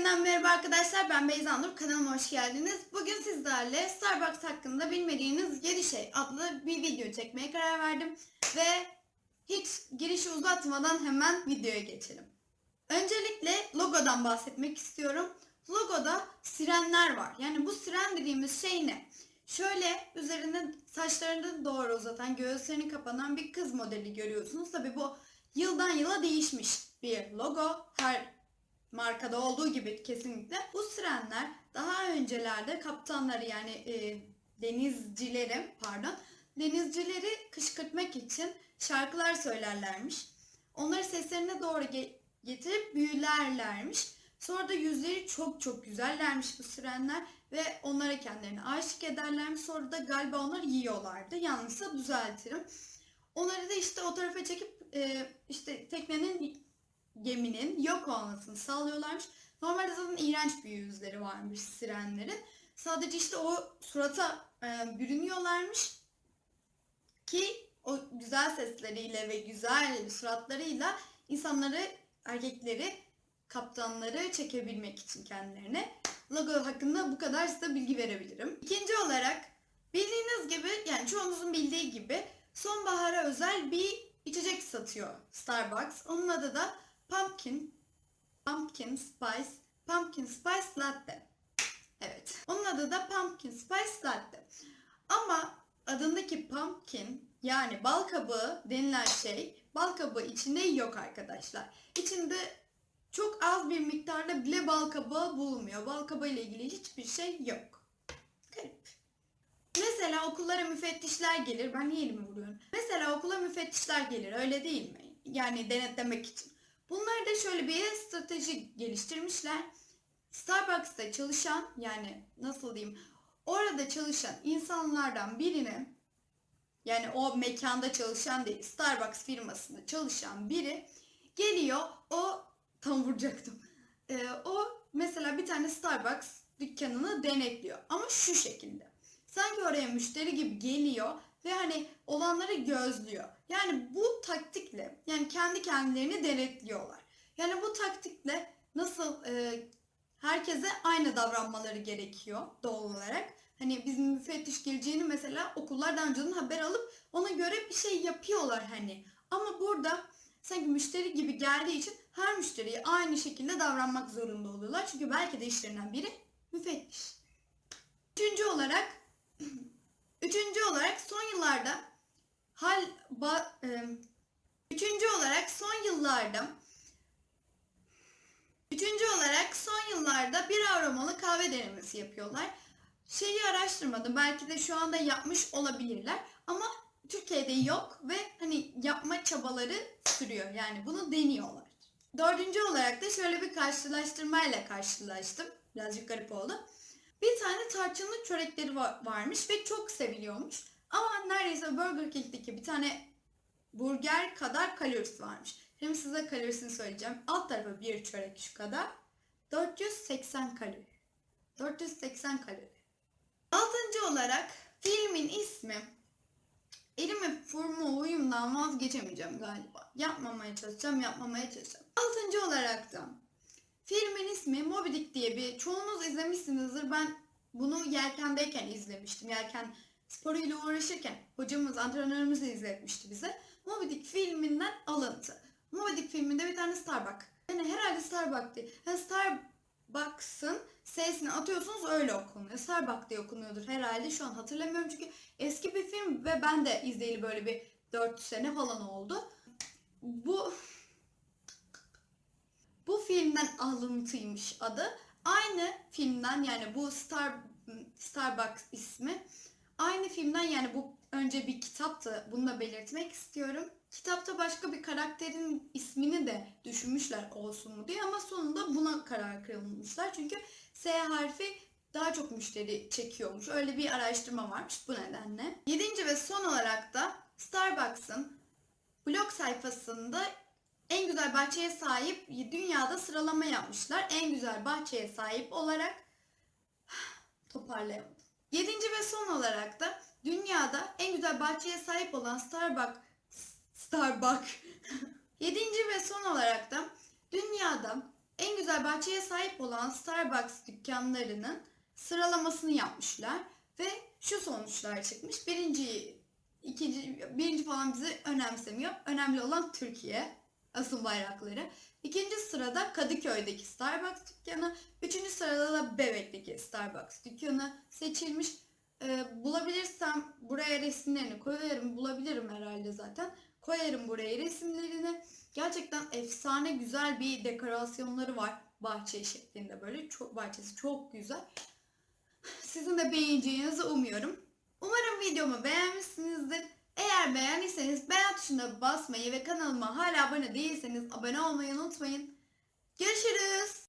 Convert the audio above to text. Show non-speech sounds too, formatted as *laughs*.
Yeniden merhaba arkadaşlar ben Beyza Nur kanalıma hoş geldiniz. Bugün sizlerle Starbucks hakkında bilmediğiniz 7 şey adlı bir video çekmeye karar verdim. Ve hiç girişi uzatmadan hemen videoya geçelim. Öncelikle logodan bahsetmek istiyorum. Logoda sirenler var. Yani bu siren dediğimiz şey ne? Şöyle üzerinde saçlarını doğru uzatan, göğüslerini kapanan bir kız modeli görüyorsunuz. Tabi bu yıldan yıla değişmiş bir logo. Her markada olduğu gibi kesinlikle. Bu sirenler daha öncelerde kaptanları yani e, denizcileri pardon denizcileri kışkırtmak için şarkılar söylerlermiş. Onları seslerine doğru ge- getirip büyülerlermiş. Sonra da yüzleri çok çok güzellermiş bu sirenler ve onlara kendilerini aşık ederlermiş. Sonra da galiba onları yiyorlardı. Yanlışsa düzeltirim. Onları da işte o tarafa çekip e, işte teknenin geminin yok olmasını sağlıyorlarmış. Normalde zaten iğrenç bir yüzleri varmış sirenlerin. Sadece işte o surata e, bürünüyorlarmış ki o güzel sesleriyle ve güzel suratlarıyla insanları, erkekleri, kaptanları çekebilmek için kendilerine. Logo hakkında bu kadar size bilgi verebilirim. İkinci olarak bildiğiniz gibi yani çoğunuzun bildiği gibi sonbahara özel bir içecek satıyor Starbucks. Onun adı da Pumpkin Pumpkin Spice Pumpkin Spice Latte. Evet. Onun adı da Pumpkin Spice Latte. Ama adındaki pumpkin yani bal kabağı denilen şey bal kabağı içinde yok arkadaşlar. İçinde çok az bir miktarda bile bal kabağı bulunmuyor. Bal kabağı ile ilgili hiçbir şey yok. Garip. Mesela okullara müfettişler gelir. Ben niye elimi vuruyorum? Mesela okula müfettişler gelir öyle değil mi? Yani denetlemek için. Bunlar da şöyle bir strateji geliştirmişler. Starbucks'ta çalışan yani nasıl diyeyim orada çalışan insanlardan birine yani o mekanda çalışan değil Starbucks firmasında çalışan biri geliyor o tam vuracaktım. Ee, o mesela bir tane Starbucks dükkanını denetliyor ama şu şekilde. Sanki oraya müşteri gibi geliyor ve hani olanları gözlüyor. Yani bu taktikle yani kendi kendilerini denetliyorlar. Yani bu taktikle nasıl e, herkese aynı davranmaları gerekiyor doğal olarak. Hani bizim müfettiş geleceğini mesela okullardan önceden haber alıp ona göre bir şey yapıyorlar hani. Ama burada sanki müşteri gibi geldiği için her müşteriye aynı şekilde davranmak zorunda oluyorlar. Çünkü belki de işlerinden biri müfettiş. Üçüncü olarak *clears throat* Üçüncü olarak son yıllarda hal ba, e, üçüncü olarak son yıllarda Üçüncü olarak son yıllarda bir aromalı kahve denemesi yapıyorlar. Şeyi araştırmadım. Belki de şu anda yapmış olabilirler. Ama Türkiye'de yok ve hani yapma çabaları sürüyor. Yani bunu deniyorlar. Dördüncü olarak da şöyle bir karşılaştırmayla karşılaştım. Birazcık garip oldu. Bir tane tarçınlı çörekleri va- varmış ve çok seviliyormuş. Ama neredeyse Burger King'deki bir tane burger kadar kalorisi varmış. Şimdi size kalorisini söyleyeceğim. Alt tarafı bir çörek şu kadar. 480 kalori. 480 kalori. Altıncı olarak filmin ismi elime formu uyumdan vazgeçemeyeceğim galiba. Yapmamaya çalışacağım, yapmamaya çalışacağım. Altıncı olarak da filmin ismi Moby Dick diye bir çoğunuz izlemişsinizdir. Ben bunu yelkendeyken izlemiştim. Yelken sporuyla uğraşırken hocamız, antrenörümüz izletmişti bize. Moby Dick filminden alıntı. Moby Dick filminde bir tane Starbucks. Yani herhalde Starbucks değil. Yani Starbucks'ın sesini atıyorsunuz öyle okunuyor. Starbucks diye okunuyordur herhalde. Şu an hatırlamıyorum çünkü eski bir film ve ben de izleyeli böyle bir 4 sene falan oldu. Bu bu filmden alıntıymış adı. Aynı filmden yani bu Star Starbucks ismi aynı filmden yani bu önce bir kitaptı. Bunu da belirtmek istiyorum. Kitapta başka bir karakterin ismini de düşünmüşler olsun mu diye ama sonunda buna karar kılmışlar. Çünkü S harfi daha çok müşteri çekiyormuş. Öyle bir araştırma varmış bu nedenle. Yedinci ve son olarak da Starbucks'ın blog sayfasında en güzel bahçeye sahip dünyada sıralama yapmışlar. En güzel bahçeye sahip olarak toparlayamadım. Yedinci ve son olarak da dünyada en güzel bahçeye sahip olan Starbucks Starbucks. *laughs* Yedinci ve son olarak da dünyada en güzel bahçeye sahip olan Starbucks dükkanlarının sıralamasını yapmışlar ve şu sonuçlar çıkmış. Birinci, ikinci, birinci falan bizi önemsemiyor. Önemli olan Türkiye asıl bayrakları. İkinci sırada Kadıköy'deki Starbucks dükkanı. Üçüncü sırada da Bebek'teki Starbucks dükkanı seçilmiş. Ee, bulabilirsem buraya resimlerini koyarım. Bulabilirim herhalde zaten. Koyarım buraya resimlerini. Gerçekten efsane güzel bir dekorasyonları var. Bahçe şeklinde böyle. Çok, bahçesi çok güzel. Sizin de beğeneceğinizi umuyorum. Umarım videomu beğenmişsinizdir. Eğer beğendiyseniz beğen tuşuna basmayı ve kanalıma hala abone değilseniz abone olmayı unutmayın. Görüşürüz.